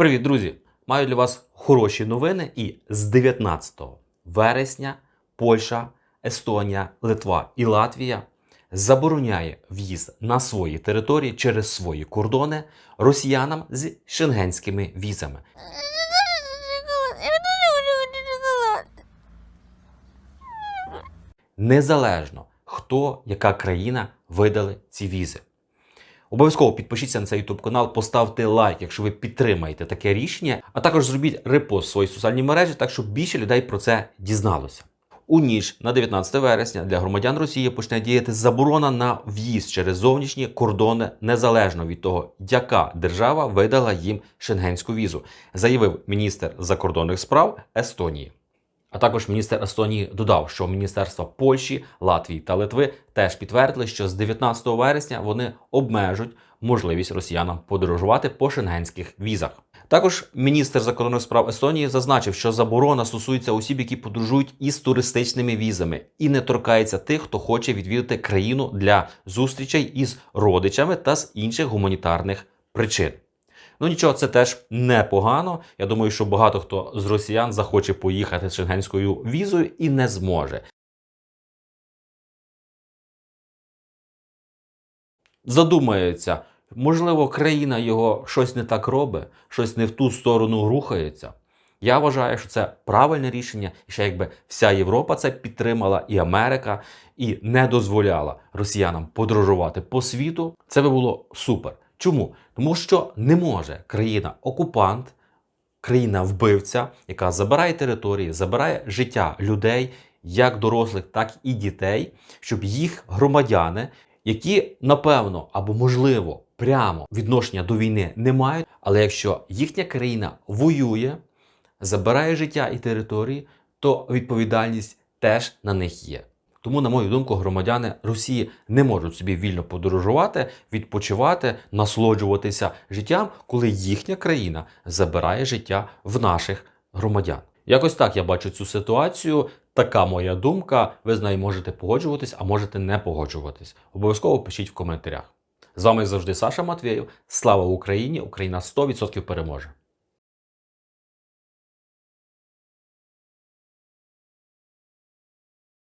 Привіт, друзі! Маю для вас хороші новини. І з 19 вересня Польща, Естонія, Литва і Латвія забороняє в'їзд на свої території через свої кордони росіянам з шенгенськими візами. Незалежно хто, яка країна видали ці візи. Обов'язково підпишіться на цей YouTube канал, поставте лайк, якщо ви підтримаєте таке рішення, а також зробіть репост в свої соціальні мережі, так щоб більше людей про це дізналося. У ніч на 19 вересня для громадян Росії почне діяти заборона на в'їзд через зовнішні кордони незалежно від того, яка держава видала їм шенгенську візу, заявив міністр закордонних справ Естонії. А також міністр Естонії додав, що міністерства Польщі, Латвії та Литви теж підтвердили, що з 19 вересня вони обмежують можливість росіянам подорожувати по шенгенських візах. Також міністр закордонних справ Естонії зазначив, що заборона стосується осіб, які подорожують із туристичними візами, і не торкається тих, хто хоче відвідати країну для зустрічей із родичами та з інших гуманітарних причин. Ну нічого, це теж непогано. Я думаю, що багато хто з росіян захоче поїхати з шенгенською візою і не зможе. Задумається, можливо, країна його щось не так робить, щось не в ту сторону рухається. Я вважаю, що це правильне рішення, і ще якби вся Європа це підтримала, і Америка, і не дозволяла росіянам подорожувати по світу, це би було супер. Чому? Тому що не може країна-окупант, країна-вбивця, яка забирає території, забирає життя людей, як дорослих, так і дітей, щоб їх громадяни, які напевно або можливо прямо відношення до війни не мають, але якщо їхня країна воює, забирає життя і території, то відповідальність теж на них є. Тому, на мою думку, громадяни Росії не можуть собі вільно подорожувати, відпочивати, насолоджуватися життям, коли їхня країна забирає життя в наших громадян. Якось так я бачу цю ситуацію. Така моя думка. Ви з нею можете погоджуватись, а можете не погоджуватись. Обов'язково пишіть в коментарях. З вами завжди Саша Матвєєв. Слава Україні! Україна 100% переможе!